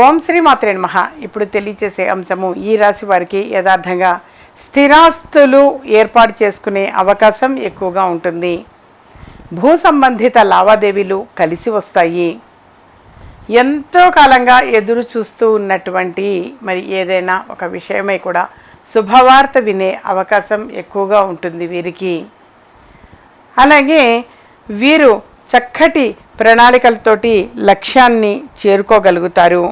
ఓం శ్రీ మాత్రే నమః. ఇప్పుడు తెలియచేసే అంశము ఈ రాశి వారికి యథార్థంగా స్థిరాస్తులు ఏర్పాటు చేసుకునే అవకాశం ఎక్కువగా ఉంటుంది. భూ సంబంధిత లావాదేవీలు కలిసి వస్తాయి. ఎంతో కాలంగా ఎదురు చూస్తూ ఉన్నటువంటి మరి ఏదైనా ఒక విషయమై కూడా శుభవార్త వినే అవకాశం ఎక్కువగా ఉంటుంది వీరికి. అలాగే వీరు చక్కటి ప్రణాళికలతోటి లక్ష్యాన్ని చేరుకోగలుగుతారు.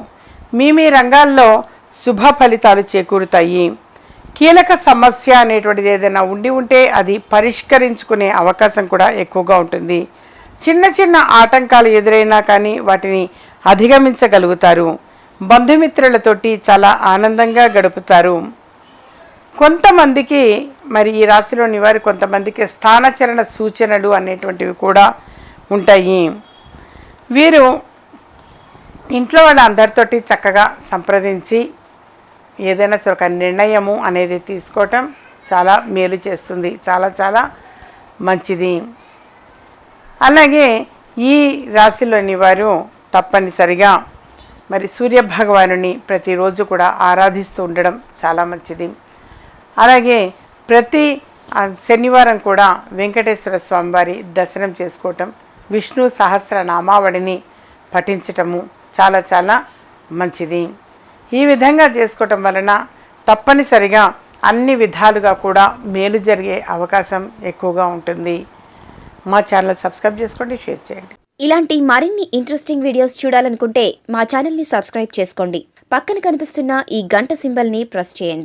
మీ మీ రంగాల్లో శుభ ఫలితాలు చేకూరుతాయి. కీలక సమస్య అనేటువంటిది ఏదైనా ఉండి ఉంటే అది పరిష్కరించుకునే అవకాశం కూడా ఎక్కువగా ఉంటుంది. చిన్న చిన్న ఆటంకాలు ఎదురైనా కానీ వాటిని అధిగమించగలుగుతారు. బంధుమిత్రులతోటి చాలా ఆనందంగా గడుపుతారు. కొంతమందికి మరి ఈ రాశిలోని వారు కొంతమందికి స్థానచరణ సూచనలు అనేటువంటివి కూడా ఉంటాయి. వీరు ఇంట్లో వాళ్ళ అందరితోటి చక్కగా సంప్రదించి ఏదైనా సరే ఒక నిర్ణయము అనేది తీసుకోవటం చాలా మేలు చేస్తుంది. చాలా చాలా మంచిది. అలాగే ఈ రాశిలోని వారు తప్పనిసరిగా మరి సూర్య భగవానుని ప్రతిరోజు కూడా ఆరాధిస్తూ ఉండడం చాలా మంచిది. అలాగే ప్రతి శనివారం కూడా వెంకటేశ్వర స్వామివారి దర్శనం చేసుకోవటం విష్ణు సహస్ర నామావళిని పఠించటము చాలా చాలా మంచిది. ఈ విధంగా చేసుకోవటం వలన తప్పనిసరిగా అన్ని విధాలుగా కూడా మేలు జరిగే అవకాశం ఎక్కువగా ఉంటుంది. మా ఛానల్ సబ్స్క్రైబ్ చేసుకోండి షేర్ చేయండి. ఇలాంటి మరిన్ని ఇంట్రెస్టింగ్ వీడియోస్ చూడాలనుకుంటే మా ఛానల్ని సబ్స్క్రైబ్ చేసుకోండి. పక్కన కనిపిస్తున్న ఈ గంట సింబల్ని ప్రెస్ చేయండి.